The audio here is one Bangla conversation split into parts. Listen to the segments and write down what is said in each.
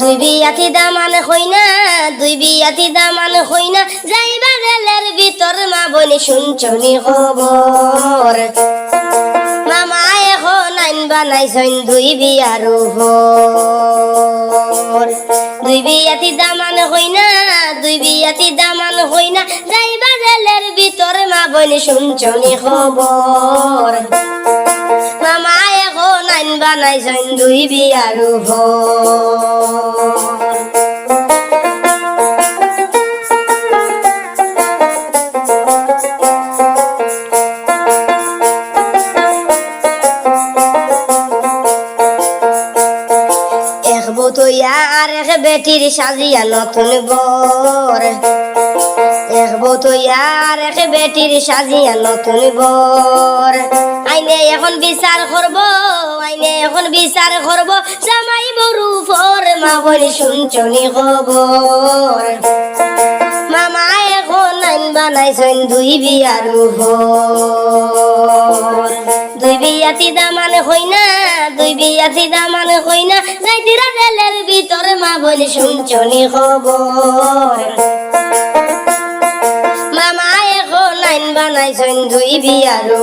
দুই বিয়াতি দামান হই না দুই বিয়াতি দামান হই না যাইবা রেলের ভিতর মা বনি শুনছনি খবর। মামা এখন আইন বানাইছন দুই বিয়ারু হর দুই বিয়াতি দামান হই না দুই বিয়াতি দামান হই না যাইবা রেলের ভিতর মা বনি শুনছনি খবর। মামা আইন বানাইছেন দুই বিয়ারু বেটির সাজিয়া নতুন বর। এক বতইয়া আর এক বেটির সাজিয়া নতুন বর। আইনে এখন বিচার করব, আইনে এখন বিচার করব। জামাই বরু ফর মা বলি শুনছনি খবর। মামা এখন আইন বানাইছেন দুই বিয়ারু হর দুই বিয়াতি দামান হই না, দুই বিয়াতি দামান হই না। যাইতিরা রেলের ভিতর মা বলি শুনছনি খবর। বানাইছেন দুই বিয়ারু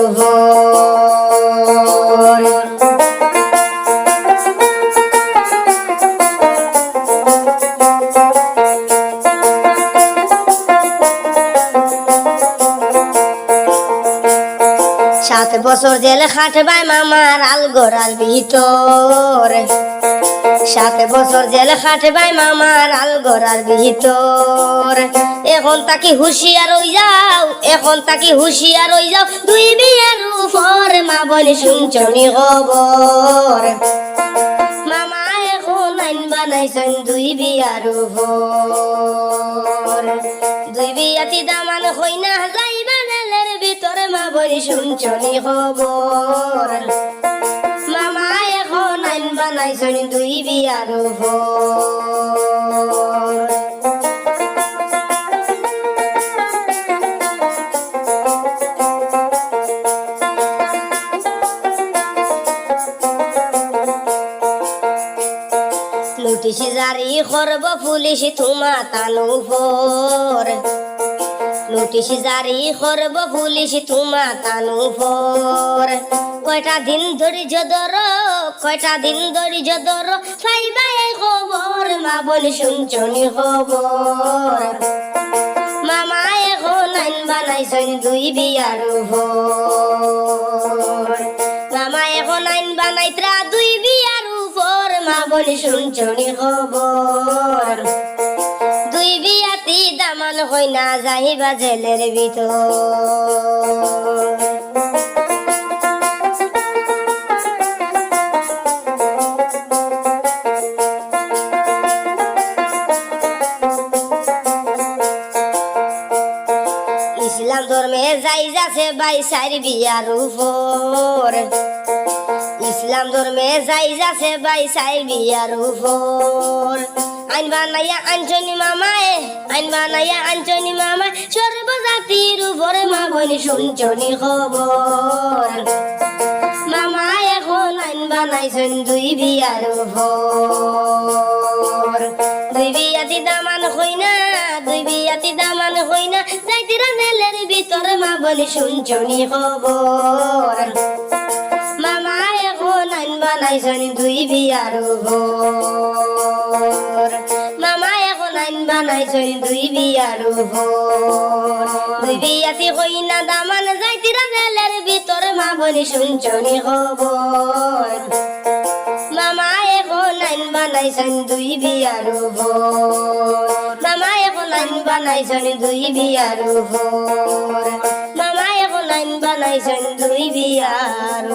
সাত বছর জেলে খাটবাই মামার আলগোড়ার ভিতর। সাত বছর জেলে খাটবাই মামার আলগোড়ার ভিতর। এখন তাকে হুঁশিয়ার হই যাও, এখন তাকে হুঁশিয়ার হই যাও। দুই বিয়ার উপর মা বলে, শুনছনি খবর? মামা এখন আইন বানাইছেন দুই বিয়ার উপর। দুই বিয়াতি দামান হই না যাইবা নেলের ভিতরে মা বলি, শুনছনি খবর? আইন বানাইছেন দুই বিয়ার নোটিশ জারি করব পুলিশ তোমা তানু ফর নোটিশ জারি করব পুলিশ তোমা তানু ফর কয়টা দিন ধরি যদর কয়টা দিন ধরি যদর পাইবা এই খবর, মা বলি শুনছনি খবর। মামা এখন আইন বানাইছেন দুই বিয়ার ভোর মামা এখন আইন বানাইত্রা দুই বিয়ার উপর, মা বলি শুনছনি খবর। দুই বিয়াতি দামান হই না যাইবা জেলের ভিতর। ইসলাম ধর্মে যাই যাচ্ছে বাই সাইর বিয়ার উপর। ইসলাম ধর্মে যাই যাচ্ছে বাই সাইর বিয়ার উপর। আইন বানাইয়া আঞ্চনি মামায় আইন বানাইয়া আঞ্চনি মামায়, সর্বজাতির উপরে মা বলি শুনছনি খবর। মামা এখন আইন বানাইছেন দুই বিয়ার উপর। দুই বিয়াতি দামান হই না দুই বিয়াতি দামান হই না যাইতিরা নেলের ভিতর মা বলি শুনছনি খবর। মামা এখন আইন বানাইছেন দুই বিয়ার উপর। বানাইছেন দুই বিয়ার দুই বিয়াতি হই না দামান যাইতিরা নেলের ভিতর, মা বলি শুনছনি খবর। মামা এখন আইন বানাইছেন দুই বিয়ার মামা এখন আইন বানাইছেন দুই বিয়ার মামা এখন আইন বানাইছেন দুই বিয়ার